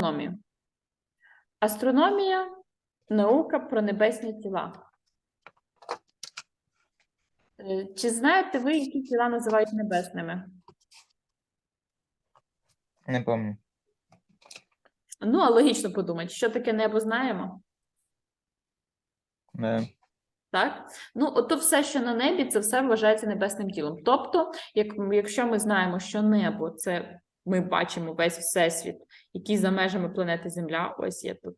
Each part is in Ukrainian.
астрономію. Астрономія наука про небесні тіла. Е, Чи знаєте ви, які тіла називають небесними? Не помню. Ну, а логічно подумати, що таке небо знаємо? Да. Так? Ну, ото все, що на небі, це все вважається небесним тілом. Тобто, як, якщо ми знаємо, що небо це ми бачимо весь всесвіт, який за межами планети Земля, ось я тут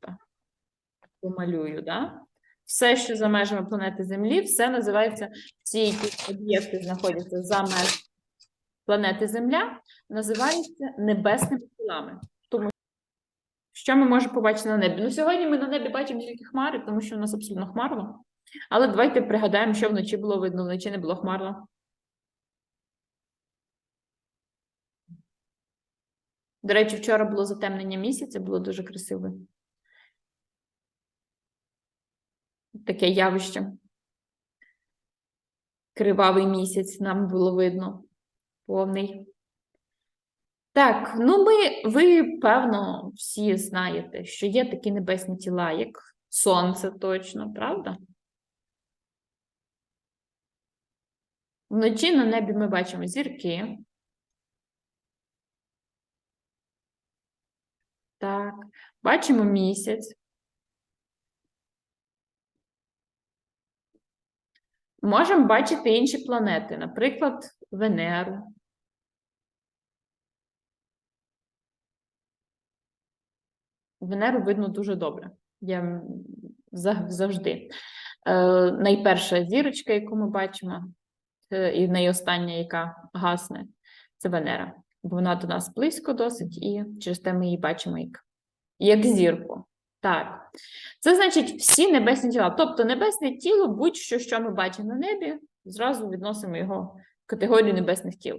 помалюю, да? все, що за межами планети Землі, все називається всі які об'єкти знаходяться за межами планети Земля, називаються небесними тілами. Тому що ми можемо побачити на небі? Ну, сьогодні ми на небі бачимо тільки хмари, тому що у нас абсолютно хмарно. Але давайте пригадаємо, що вночі було видно, вночі не було хмарно. До речі, вчора було затемнення місяця, було дуже красиве. Таке явище. Кривавий місяць нам було видно. Повний. Так, ну ми, ви, певно, всі знаєте, що є такі небесні тіла, як сонце точно, правда? Вночі на небі ми бачимо зірки. Так, бачимо місяць. Можемо бачити інші планети, наприклад, Венеру. Венеру видно дуже добре. Я завжди. Е, найперша зірочка, яку ми бачимо, і найостання, яка гасне, це Венера. Бо вона до нас близько досить, і через те ми її бачимо як, як зірку. Так. Це значить всі небесні тіла. Тобто небесне тіло, будь-що, що ми бачимо на небі, зразу відносимо його в категорію небесних тіл.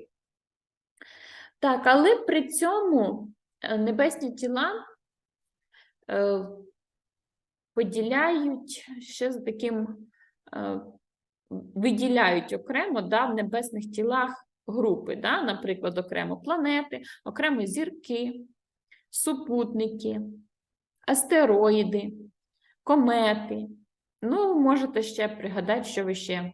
Так, але при цьому е, небесні тіла е, поділяють ще з таким, е, виділяють окремо да, в небесних тілах групи, да, наприклад, окремо планети, окремо зірки, супутники, астероїди, комети. Ну, можете ще пригадати, що ви ще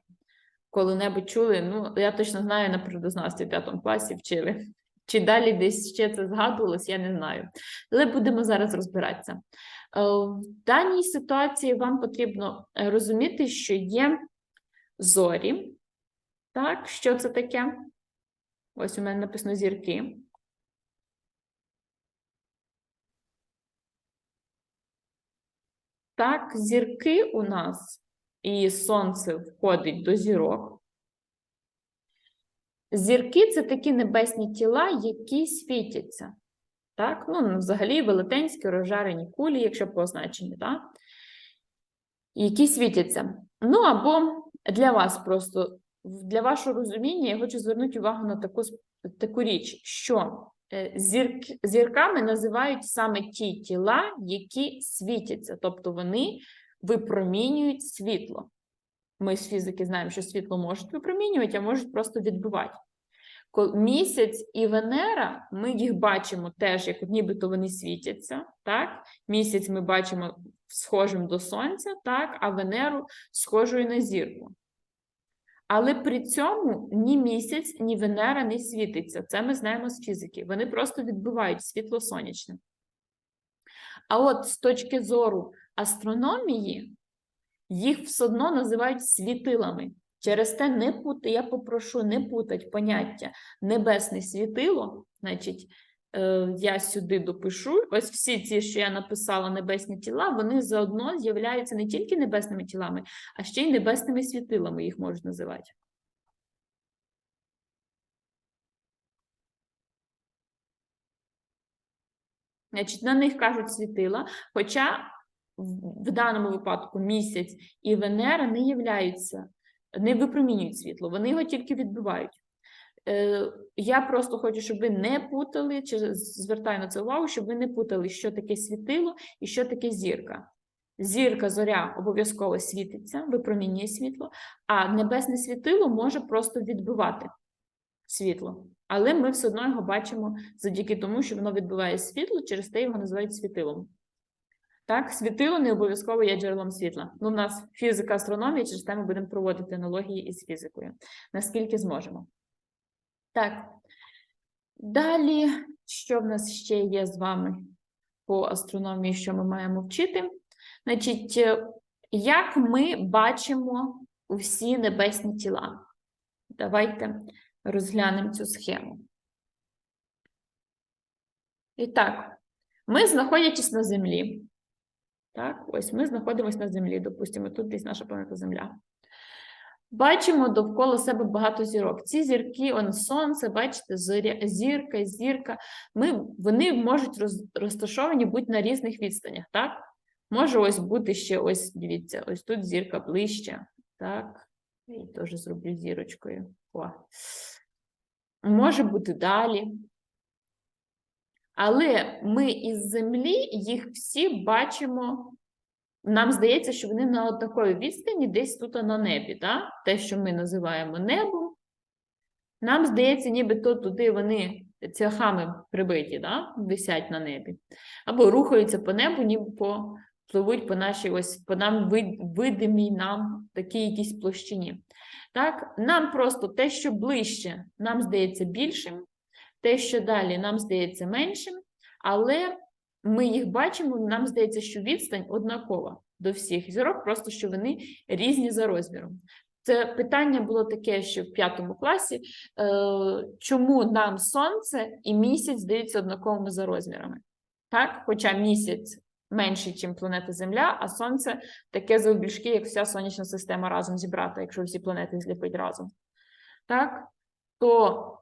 коли-небудь чули. Ну, я точно знаю, на природознавстві в 5 класі вчили. Чи далі десь ще це згадувалось, я не знаю. Але будемо зараз розбиратися. Е, В даній ситуації вам потрібно е, розуміти, що є зорі. Так, що це таке? Ось у мене написано зірки. Так, зірки у нас і сонце входить до зірок. Зірки це такі небесні тіла, які світяться. Так, ну, взагалі велетенські розжарені кулі, якщо по означенню, так? Які світяться. Ну, або для вас просто, для вашого розуміння, я хочу звернути увагу на таку, таку річ, що е, зірк, зірками називають саме ті тіла, які світяться, тобто вони випромінюють світло. Ми з фізики знаємо, що світло можуть випромінювати, а можуть просто відбивати. Місяць і Венера, ми їх бачимо теж, як нібито вони світяться. Так? Місяць ми бачимо схожим до Сонця, так? а Венеру схожою на зірку. Але при цьому ні місяць, ні Венера не світиться. Це ми знаємо з фізики. Вони просто відбивають світло сонячне. А от з точки зору астрономії, їх все одно називають світилами. Через те не пути, я попрошу не путати поняття небесне світило, значить, я сюди допишу. Ось всі ці, що я написала, небесні тіла, вони заодно з'являються не тільки небесними тілами, а ще й небесними світилами їх можуть називати. Значить, на них кажуть світила, хоча в в даному випадку місяць і Венера не являються, не випромінюють світло, вони його тільки відбивають. Е, Я просто хочу, щоб ви не путали, чи звертаю на це увагу, щоб ви не путали, що таке світило і що таке зірка. Зірка, зоря обов'язково світиться, випромінює світло, а небесне світило може просто відбивати світло. Але ми все одно його бачимо завдяки тому, що воно відбиває світло, через те його називають світилом. Так, світило не обов'язково є джерелом світла. Ну, у нас фізика, астрономія, через те ми будемо проводити аналогії із фізикою, наскільки зможемо. Так. Далі, що в нас ще є з вами по астрономії, що ми маємо вчити? Значить, е, як ми бачимо усі небесні тіла? Давайте розглянемо цю схему. І так, ми, знаходячись на Землі, так, ось ми знаходимося на Землі, допустимо, тут десь наша планета Земля. Бачимо довкола себе багато зірок. Ці зірки, он сонце, бачите, зоря, зірка, зірка. Ми, Вони можуть роз, розташовані бути на різних відстанях, так? Може ось бути ще, ось, дивіться, ось тут зірка ближче. Так, і теж зроблю зірочкою. О. Може бути далі. Але ми із землі їх всі бачимо. Нам здається, що вони на однаковій відстані десь тут на небі. Так? Те, що ми називаємо небом. Нам здається, нібито туди вони цяхами прибиті, да? висять на небі. Або рухаються по небу, ніби по, пливуть по нашій ось, по нам видимій нам такій якійсь площині. Так? Нам просто те, що ближче, нам здається більшим, те, що далі нам здається меншим, але ми їх бачимо, нам здається, що відстань однакова до всіх зірок, просто що вони різні за розміром. Це питання було таке, що в п'ятому класі, е, чому нам сонце і місяць здаються однаковими за розмірами? Так? Хоча місяць менший, ніж планета Земля, а сонце таке завбільшки, як вся сонячна система разом зібрата, якщо всі планети зліпить разом. Так? То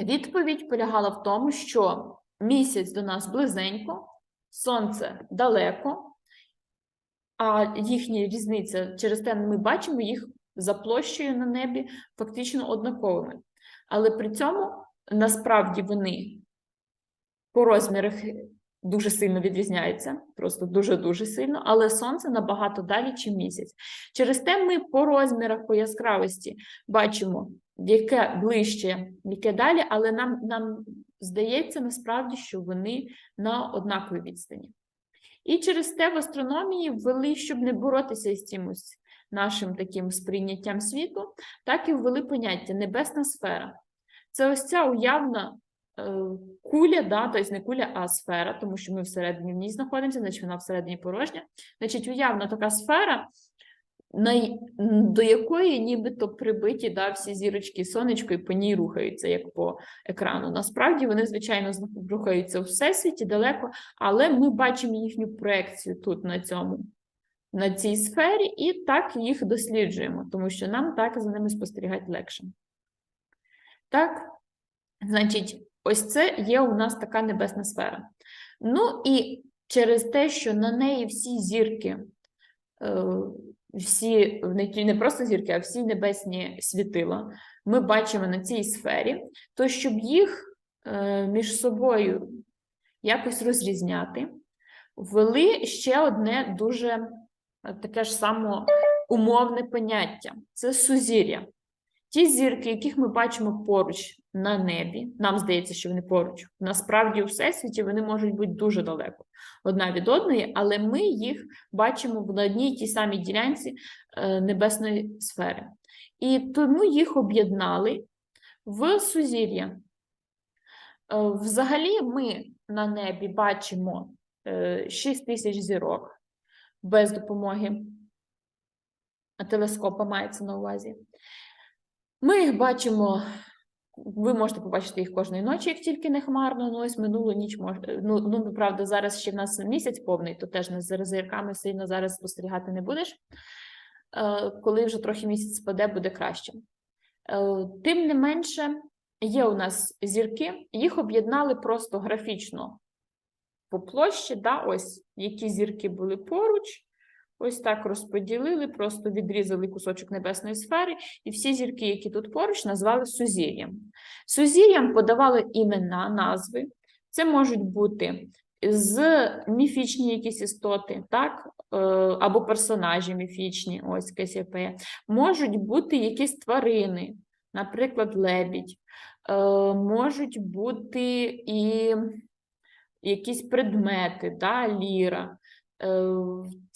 відповідь полягала в тому, що місяць до нас близенько, сонце далеко, а їхня різниця через те, ми бачимо їх за площею на небі фактично однаковими. Але при цьому насправді вони по розмірах дуже сильно відрізняються, просто дуже-дуже сильно, але сонце набагато далі, ніж місяць. Через те ми по розмірах, по яскравості бачимо, яке ближче, яке далі, але нам, нам здається насправді, що вони на однаковій відстані. І через те в астрономії ввели, щоб не боротися з цимось нашим таким сприйняттям світу, так і ввели поняття небесна сфера. Це ось ця уявна е, куля, да, тобто не куля, а сфера, тому що ми всередині в ній знаходимося, значить вона всередині порожня. Значить, уявна така сфера, на, до якої нібито прибиті да, всі зірочки сонечко і по ній рухаються, як по екрану. Насправді вони, звичайно, рухаються у всесвіті далеко, але ми бачимо їхню проекцію тут на цьому. На цій сфері, і так їх досліджуємо, тому що нам так за ними спостерігати легше. Так, значить, ось це є у нас така небесна сфера. Ну і через те, що на неї всі зірки е, всі не просто зірки, а всі небесні світила. Ми бачимо на цій сфері, то щоб їх е, між собою якось розрізняти, ввели ще одне дуже е, таке ж само умовне поняття. Це сузір'я. Ті зірки, яких ми бачимо поруч на небі, нам здається, що вони поруч. Насправді, у всесвіті вони можуть бути дуже далеко одна від одної, але ми їх бачимо на одній тій самій ділянці е, небесної сфери. І тому їх об'єднали в сузір'я. Е, взагалі, ми на небі бачимо 6 е, тисяч зірок без допомоги телескопа мається на увазі. Ми їх бачимо, ви можете побачити їх кожної ночі, як тільки не хмарно. Ну, ось минулу ніч може. Ну, ну, правда, зараз ще в нас місяць повний, то теж не з зірками сильно зараз спостерігати не будеш. Е, коли вже трохи місяць спаде, буде краще. Е, тим не менше, є у нас зірки, їх об'єднали просто графічно по площі, да, ось які зірки були поруч. Ось так розподілили, просто відрізали кусочок небесної сфери, і всі зірки, які тут поруч, назвали сузір'ям. Сузір'ям подавали імена, назви. Це можуть бути з міфічні якісь істоти, так? Е, або персонажі міфічні, ось Касіопея. Можуть бути якісь тварини, наприклад, лебідь. е, можуть бути і якісь предмети, да, ліра.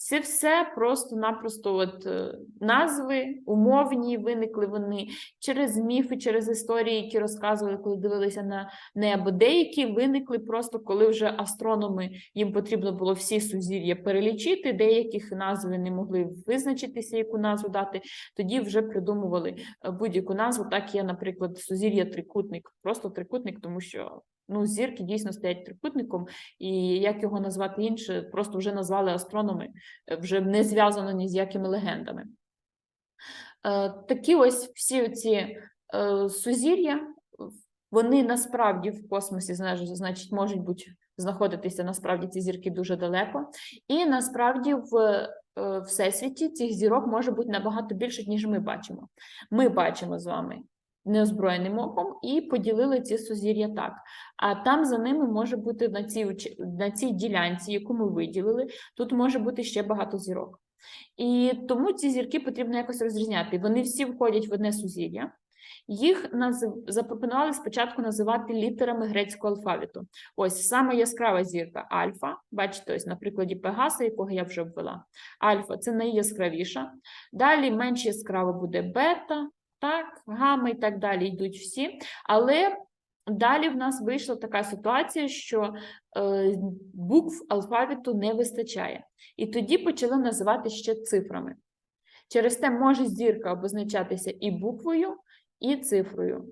Це все просто-напросто от е, назви, умовні виникли вони через міфи, через історії, які розказували, коли дивилися на небо. Деякі виникли просто коли вже астрономи їм потрібно було всі сузір'я перелічити, деяких назви не могли визначитися, яку назву дати. Тоді вже придумували е, будь-яку назву. Так є, наприклад, сузір'я трикутник, просто трикутник, тому що. Ну, зірки дійсно стоять трикутником, і як його назвати інше, просто вже назвали астрономи, вже не зв'язано ні з якими легендами. Е, Такі ось всі ці е, сузір'я, вони насправді в космосі, значить, можуть бути знаходитися насправді ці зірки дуже далеко. І насправді в е, всесвіті цих зірок може бути набагато більше, ніж ми бачимо. Ми бачимо з вами неозброєним оком і поділили ці сузір'я так. А там за ними може бути на цій, на цій ділянці, яку ми виділили, тут може бути ще багато зірок. І тому ці зірки потрібно якось розрізняти. Вони всі входять в одне сузір'я. Їх назив... запропонували спочатку називати літерами грецького алфавіту. Ось саме яскрава зірка альфа. Бачите, ось на прикладі Пегаса, якого я вже ввела. Альфа це найяскравіша. Далі менш яскраво буде бета, так, гамма і так далі йдуть всі. Але далі в нас вийшла така ситуація, що е, букв алфавіту не вистачає. І тоді почали називати ще цифрами. Через те може зірка обозначатися і буквою, і цифрою.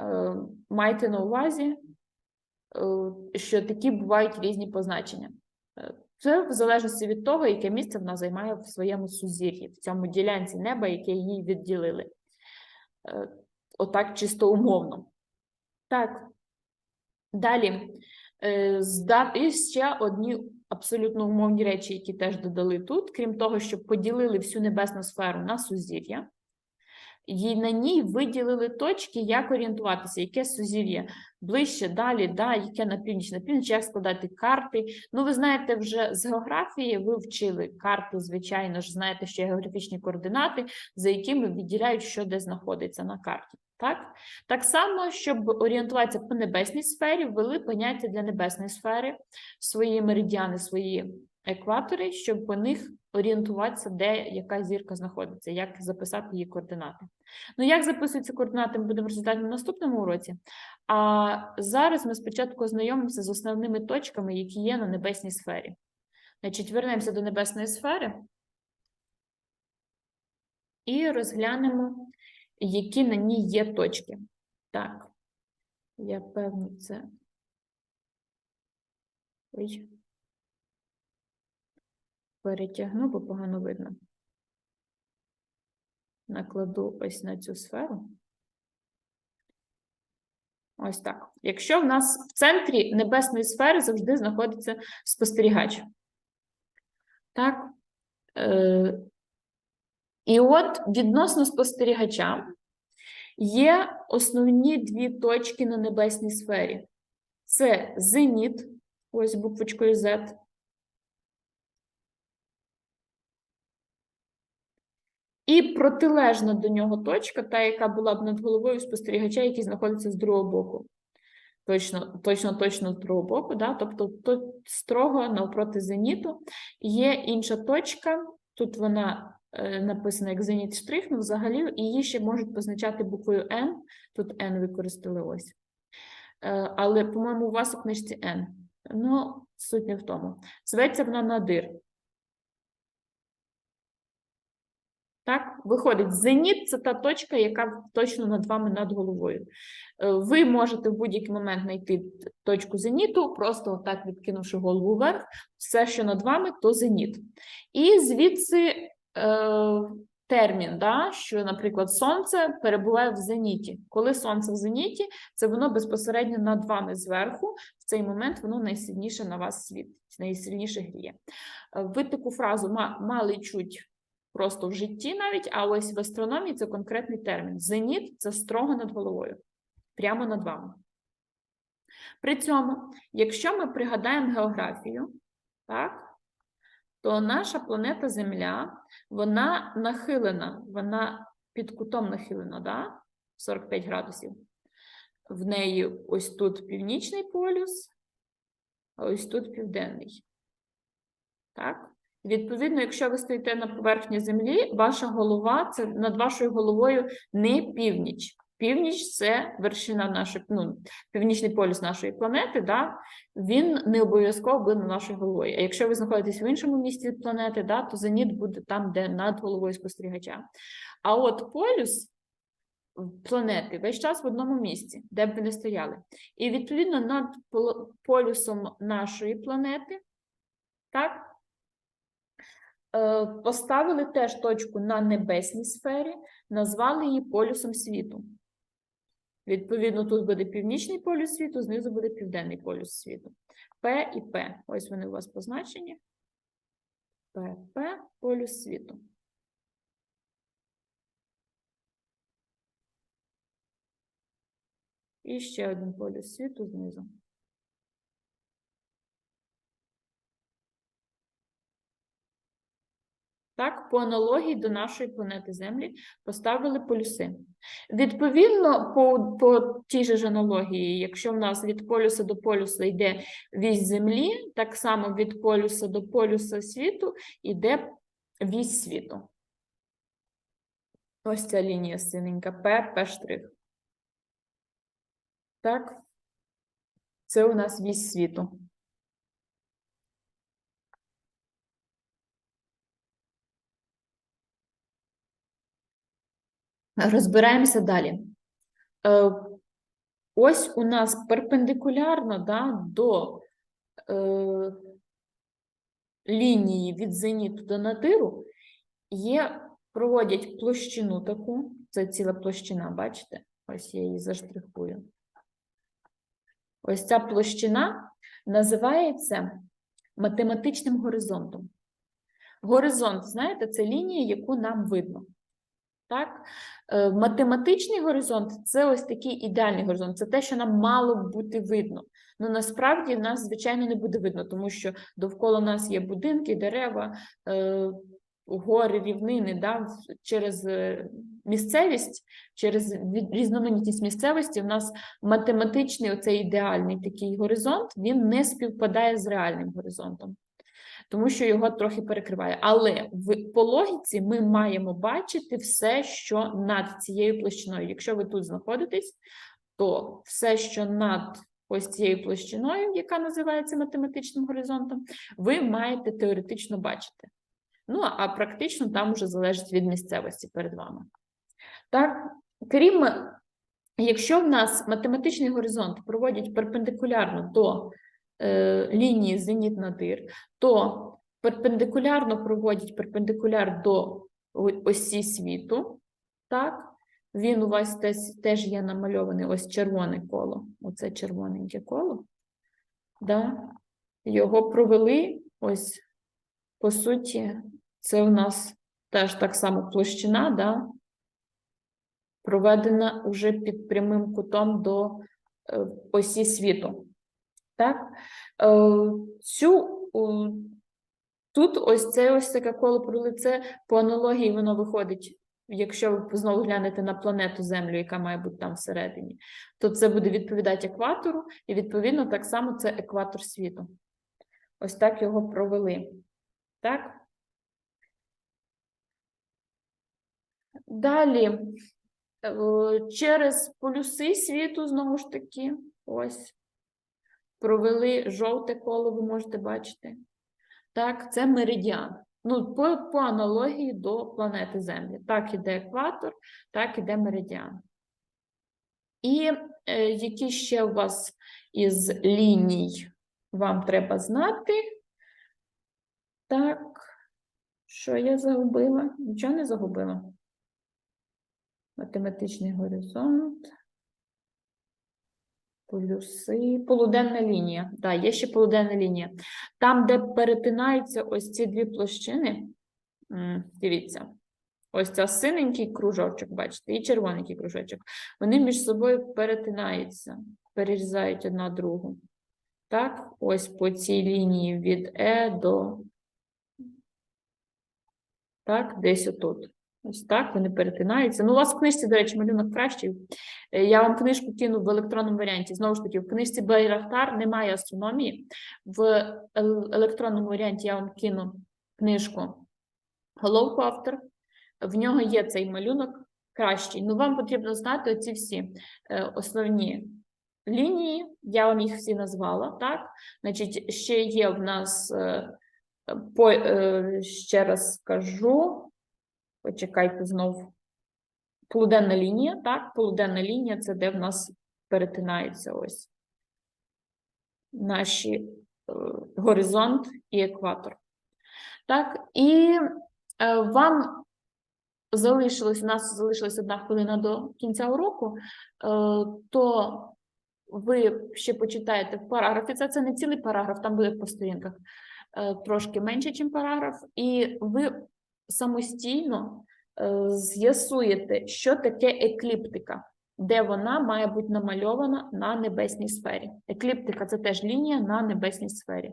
Е, Майте на увазі, е, що такі бувають різні позначення. Е, Це в залежності від того, яке місце вона займає в своєму сузір'ї, в цьому ділянці неба, яке їй відділили. Е, Отак чисто умовно. Так. Далі. Е, І ще одні абсолютно умовні речі, які теж додали тут, крім того, що поділили всю небесну сферу на сузір'я, і на ній виділили точки, як орієнтуватися, яке сузір'я ближче, далі, да, яке на північ, на північ, як складати карти. Ну, ви знаєте, вже з географії ви вчили карти, звичайно ж, знаєте, що є географічні координати, за якими відділяють, що де знаходиться на карті. Так? так само, щоб орієнтуватися по небесній сфері, ввели поняття для небесної сфери, свої меридіани, свої екватори, щоб по них орієнтуватися, де яка зірка знаходиться, як записати її координати. Ну, як записуються координати, ми будемо розглядати на наступному уроці. А зараз ми спочатку ознайомимося з основними точками, які є на небесній сфері. Значить, вернемося до небесної сфери і розглянемо, які на ній є точки. Так, я певно це. Ой. Перетягну, бо погано видно. Накладу ось на цю сферу. Ось так. Якщо в нас в центрі небесної сфери завжди знаходиться спостерігач. Так. Е, і от відносно спостерігача є основні дві точки на небесній сфері. Це зеніт, ось буквочкою Z. І протилежна до нього точка, та, яка була б над головою спостерігача, який знаходиться з другого боку. Точно, точно, точно з другого боку, да? тобто тут строго навпроти зеніту. Є інша точка, тут вона е, написана як зеніт штрих, ну взагалі її ще можуть позначати буквою N, тут N використали ось. Е, але, по-моєму, у вас у книжці N. Ну, суть не в тому. Зветься вона надир. Так, виходить, зеніт це та точка, яка точно над вами над головою. Е, Ви можете в будь-який момент знайти точку зеніту, просто отак відкинувши голову вверх, все, що над вами, то зеніт. І звідси е, термін, да, що, наприклад, сонце перебуває в зеніті. Коли сонце в зеніті, це воно безпосередньо над вами зверху. В цей момент воно найсильніше на вас світить, найсильніше гріє. Е, Ви таку фразу ма- мали чуть просто в житті навіть, а ось в астрономії це конкретний термін. Зеніт це строго над головою, прямо над вами. При цьому, якщо ми пригадаємо географію, так, то наша планета Земля, вона нахилена, вона під кутом нахилена, да? 45 градусів. в неї ось тут північний полюс, а ось тут південний. Так? Відповідно, якщо ви стоїте на поверхні Землі, ваша голова це над вашою головою не північ. Північ це вершина нашої, ну, північний полюс нашої планети, да? він не обов'язково буде над нашою головою. А якщо ви знаходитесь в іншому місці планети, да, то зеніт буде там, де над головою спостерігача. А от полюс планети весь час в одному місці, де б ви не стояли. І відповідно над полюсом нашої планети, так, поставили теж точку на небесній сфері, назвали її полюсом світу. Відповідно, тут буде північний полюс світу, знизу буде південний полюс світу. П і П. Ось вони у вас позначені. П, П, полюс світу. І ще один полюс світу знизу. Так, по аналогії до нашої планети Землі поставили полюси. Відповідно, по, по тій же ж аналогії, якщо в нас від полюса до полюса йде вісь Землі, так само від полюса до полюса світу йде вісь світу. Ось ця лінія синенька, П, П штрих. Так, це у нас вісь світу. Розбираємося далі. Е, ось у нас перпендикулярно да, до е, лінії від зеніту до надиру є, проводять площину таку, це ціла площина, бачите? Ось я її заштрихую. Ось ця площина називається математичним горизонтом. Горизонт, знаєте, це лінія, яку нам видно. Так? Е, Математичний горизонт це ось такий ідеальний горизонт, це те, що нам мало б бути видно. Ну насправді нас, звичайно, не буде видно, тому що довкола нас є будинки, дерева, е, гори, рівнини. Да? Через е, місцевість, через різноманітність місцевості, в нас математичний оцей ідеальний такий горизонт, він не співпадає з реальним горизонтом тому що його трохи перекриває. Але в по логіці ми маємо бачити все, що над цією площиною. Якщо ви тут знаходитесь, то все, що над ось цією площиною, яка називається математичним горизонтом, ви маєте теоретично бачити. Ну, а практично там вже залежить від місцевості перед вами. Так, крім, якщо в нас математичний горизонт проводять перпендикулярно до е, лінії зеніт-надир, то перпендикулярно проводять перпендикуляр до осі світу. Так? Він у вас теж, є намальований ось червоне коло. Оце червоненьке коло. Да? Його провели ось, по суті, це у нас теж так само площина, да? проведена уже під прямим кутом до е, осі світу. Так? Е, Цю, тут ось це ось таке коло провели, це по аналогії воно виходить, якщо ви знову глянете на планету Землю, яка має бути там всередині, то це буде відповідати екватору, і відповідно так само це екватор світу. Ось так його провели. Так? Далі, е, через полюси світу, знову ж таки, ось провели жовте коло, ви можете бачити. Так, це меридіан. Ну, по, по аналогії до планети Землі. Так іде екватор, так іде меридіан. І е, які ще у вас із ліній вам треба знати? Так, що я загубила? Нічого не загубила. Математичний горизонт. Полюси, полуденна лінія. Так, є ще полуденна лінія. Там, де перетинаються ось ці дві площини, дивіться, ось ця синенький кружочок, бачите, і червоненький кружочок. Вони між собою перетинаються, перерізають одна другу. Так, ось по цій лінії від Е до. Так, десь отут. Ось так, вони перетинаються. Ну, у вас в книжці, до речі, малюнок кращий. Е, Я вам книжку кину в електронному варіанті. Знову ж таки, в книжці Байрактар немає астрономії. В електронному варіанті я вам кину книжку Головку автор. В нього є цей малюнок кращий. Ну, вам потрібно знати оці всі е, основні лінії. Я вам їх всі назвала, так? Значить, ще є в нас, е, по, ще раз скажу, почекайте знову. Полуденна лінія, так? Полуденна лінія це де в нас перетинаються ось наші е, горизонт і екватор. Так, і е, вам залишилось, у нас залишилась одна хвилина до кінця уроку, е, то ви ще почитаєте в параграфі. Це, це не цілий параграф, там буде по сторінках е, трошки менше, ніж параграф, і ви самостійно е, з'ясуєте, що таке екліптика, де вона має бути намальована на небесній сфері. Екліптика це теж лінія на небесній сфері.